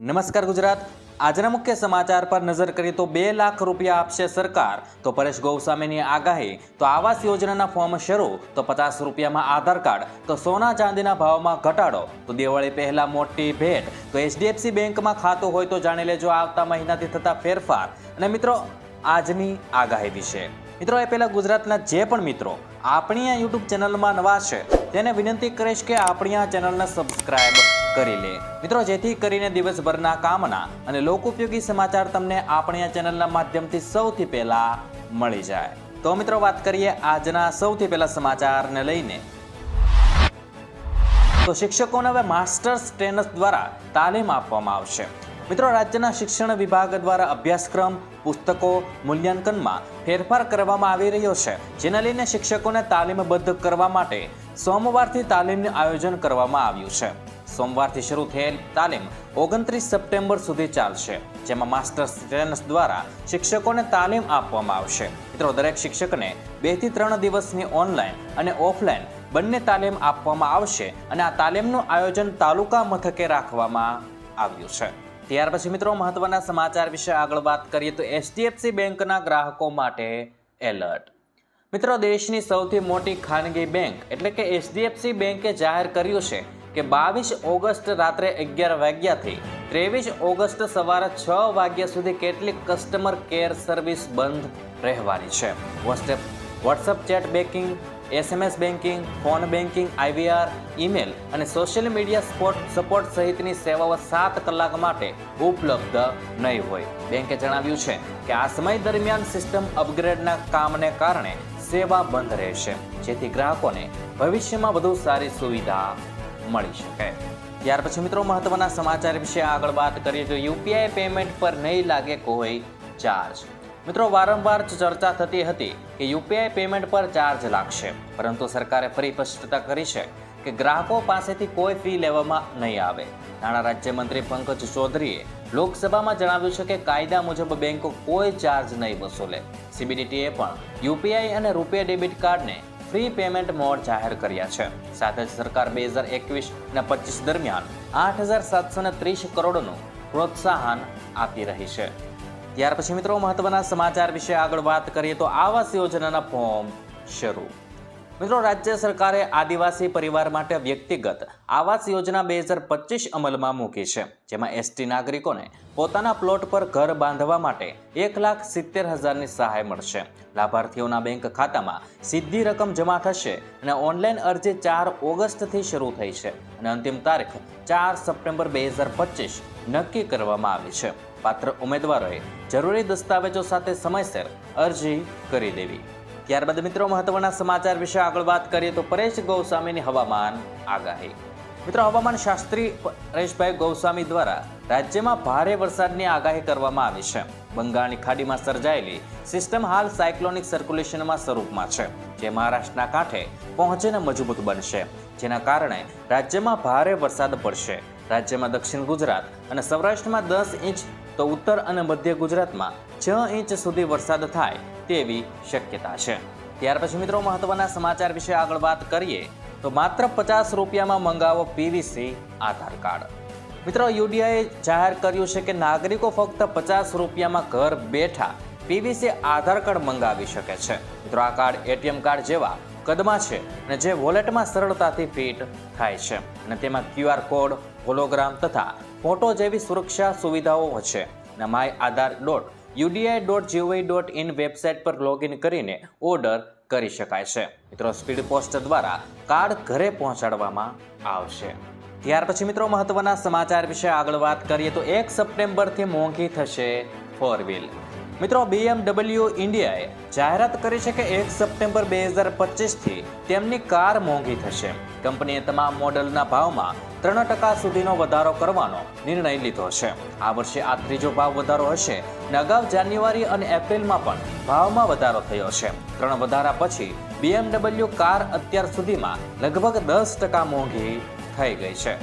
નમસ્કાર ગુજરાત. આજના મુખ્ય સમાચાર પર નજર કરીએ તો બે લાખ રૂપિયા આપશે સરકાર. તો પરેશ ગૌસ્વામીની આગાહી. તો આવાસ યોજનાના ફોર્મ શરૂ. તો પચાસ રૂપિયામાં આધાર કાર્ડ. તો સોના ચાંદીના ભાવમાં ઘટાડો. તો દિવાળી પહેલા મોટી ભેટ. તો એચડીએફસી બેંકમાં ખાતું હોય તો જાણી લેજો આવતા મહિનાથી થતા ફેરફાર. અને મિત્રો, આજની આગાહી વિશે. મિત્રો, એ પહેલાં ગુજરાતના જે પણ મિત્રો, આપણી આ યુટ્યુબ ચેનલમાં નવા છે, તેને વિનંતી કરીશ કે આપણી આ ચેનલને સબસ્ક્રાઇબ કરી લે. મિત્રો, જેથી કરીને દિવસભરના કામના અને લોકોપયોગી સમાચાર તમને આપણી આ ચેનલના માધ્યમથી સૌથી પહેલા મળી જાય. તો મિત્રો, વાત કરીએ આજના સૌથી પહેલા સમાચારને લઈને. તો શિક્ષકોને હવે માસ્ટર્સ ટ્રેનર્સ દ્વારા તાલીમ આપવામાં આવશે. મિત્રો, રાજ્યના શિક્ષણ વિભાગ દ્વારા અભ્યાસક્રમ, પુસ્તકો, મૂલ્યાંકનમાં ફેરફાર કરવામાં આવી રહ્યો છે, જેને લઈને શિક્ષકોને તાલીમબદ્ધ કરવા માટે સોમવારથી તાલીમનું આયોજન કરવામાં આવ્યું છે. સોમવારથી શરૂ થયેલ તાલીમ ઓગણત્રીસ સપ્ટેમ્બર સુધી ચાલશે, જેમાં માસ્ટર્સ ટ્રેનર્સ દ્વારા શિક્ષકોને તાલીમ આપવામાં આવશે. મિત્રો, દરેક શિક્ષકને બેથી ત્રણ દિવસની ઓનલાઈન અને ઓફલાઈન બંને તાલીમ આપવામાં આવશે અને આ તાલીમનું આયોજન તાલુકા મથકે રાખવામાં આવ્યું છે. ત્યાર પછી મિત્રો, મહત્વના સમાચાર વિશે આગળ વાત કરીએ તો એચડીએફસી બેંકના ગ્રાહકો માટે એલર્ટ. મિત્રો, દેશની સૌથી મોટી ખાનગી બેંક એટલે કે એચડીએફસી બેંકે જાહેર કર્યું છે કે બાવીસ ઓગસ્ટ રાત્રે અગિયાર વાગ્યાથી ત્રેવીસ ઓગસ્ટ સવારે છ વાગ્યા સુધી કેટલીક કસ્ટમર કેર સર્વિસ બંધ રહેવાની છે. WhatsApp WhatsApp chat banking SMS banking phone banking IVR email અને સોશિયલ મીડિયા સ્પોટ સપોર્ટ સહિતની સેવાઓ સાત કલાક માટે ઉપલબ્ધ નહીં હોય. બેંકે જણાવ્યું છે કે આ સમય દરમિયાન સિસ્ટમ અપગ્રેડના કામને કારણે સેવા બંધ રહેશે, જેથી ગ્રાહકોને ભવિષ્યમાં વધુ સારી સુવિધા મળી શકે. ત્યાર પછી મિત્રો મહત્વના સમાચાર વિશે આગળ વાત કરીએ તો યુપીઆઈ પેમેન્ટ પર નહીં લાગે કોઈ ચાર્જ. મિત્રો વારંવાર ચર્ચા થતી હતી કે યુપીઆઈ પેમેન્ટ પર ચાર્જ લાગશે. પરંતુ સરકારે ફરી સ્પષ્ટતા કરી છે કે ગ્રાહકો પાસેથી કોઈ ફી લેવામાં નહીં આવે. નાણાં રાજ્યમંત્રી પંકજ ચૌધરીએ લોકસભામાં જણાવ્યું છે કે કાયદા મુજબ બેંકો કોઈ ચાર્જ નહીં વસૂલે. સીબીડીટીએ પણ યુપીઆઈ અને રૂપિયા ડેબિટ કાર્ડને ફ્રી પેમેન્ટ મોડ જાહેર કર્યા છે. સાથે જ સરકાર બે હજાર એકવીસ અને પચીસ દરમિયાન આઠ હજાર સાતસો ત્રીસ કરોડનું પ્રોત્સાહન આપી રહી છે. ત્યાર પછી મિત્રો મહત્વના સમાચાર વિશે આગળ વાત કરીએ તો આવાસ યોજનાના ફોર્મ શરૂ. મિત્રો, રાજ્ય સરકારે આદિવાસી પરિવાર માટે વ્યક્તિગત આવાસ યોજના બે હજાર પચીસ અમલમાં મૂકી છે, જેમાં એસટી નાગરિકોને પોતાના પ્લોટ પર ઘર બાંધવા માટે એક લાખ સિત્તેર હજારની સહાય મળશે. લાભાર્થીઓના બેંક ખાતામાં સીધી રકમ જમા થશે અને ઓનલાઈન અરજી ચાર ઓગસ્ટથી શરૂ થઈ છે અને અંતિમ તારીખ ચાર સપ્ટેમ્બર બે હજાર પચીસ નક્કી કરવામાં આવી છે. પાત્ર ઉમેદવારોએ જરૂરી દસ્તાવેજો સાથે સમયસર અરજી કરી દેવી. ત્યારબાદ મિત્રો મહત્વના સમાચાર વિશે આગળ વાત કરીએ તો પરેશ ગૌસ્વામીની હવામાન આગાહી. મિત્રો હવામાન શાસ્ત્રી પરેશભાઈ ગૌસ્વામી દ્વારા રાજ્યમાં ભારે વરસાદની આગાહી કરવામાં આવી છે. બંગાળની ખાડીમાં સર્જાયેલી સિસ્ટમ હાલ સાયક્લોનિક સર્ક્યુલેશનમાં સ્વરૂપમાં છે. જે મહારાષ્ટ્રના કાંઠે પહોંચીને મજબૂત બનશે. જેના કારણે રાજ્યમાં ભારે વરસાદ પડશે. રાજ્યમાં દક્ષિણ ગુજરાત અને સૌરાષ્ટ્રમાં દસ ઇંચ તો ઉત્તર અને મધ્ય ગુજરાતમાં છ ઇંચ સુધી વરસાદ થાય તેવી શક્યતા છે. ત્યાર પછી મિત્રો મહત્વના સમાચાર વિશે આગળ વાત કરીએ, તો માત્ર પચાસ રૂપિયામાં મંગાવો પીવીસી આધાર કાર્ડ. મિત્રો યુડીઆઈએ જાહેર કર્યું છે કે નાગરિકો ફક્ત પચાસ રૂપિયામાં ઘર બેઠા પીવીસી આધાર કાર્ડ મંગાવી શકે છે. મિત્રો આ કાર્ડ એટીએમ કાર્ડ જેવા કદમાં છે અને જે વોલેટમાં સરળતાથી ફિટ થાય છે અને તેમાં ક્યુઆર કોડ હોલોગ્રામ તથા ફોટો જેવી સુરક્ષા સુવિધાઓ હશે નમાય Aadhaar dot UIDAI dot gov dot in website પર લોગિન કરીને ઓર્ડર કરી શકાય છે. મિત્રો, સ્પીડ પોસ્ટ દ્વારા કાર્ડ ઘરે પહોંચાડવામાં આવશે. ત્યાર પછી મિત્રો, મહત્વના સમાચાર વિશે આગળ વાત કરીએ તો એક સપ્ટેમ્બરથી મોંઘી થશે ફોર વ્હીલ મિત્રો બીએમડબલ્યુ ઇન્ડિયાએ જાહેરાત કરી છે કે એક સપ્ટેમ્બર બે હજાર પચીસથી તેમની કાર મોંઘી થશે. કંપનીએ તમામ મોડલના ભાવમાં ત્રણ ટકા સુધીનો વધારો કરવાનો નિર્ણય લીધો છે. આ વર્ષે આ ત્રીજો ભાવ વધારો હશે. અને અગાઉ જાન્યુઆરી અને એપ્રિલમાં પણ ભાવમાં વધારો થયો છે. ત્રણ વધારા પછી બીએમડબલ્યુ કાર અત્યાર સુધીમાં લગભગ દસ ટકા મોંઘી થઈ ગઈ છે.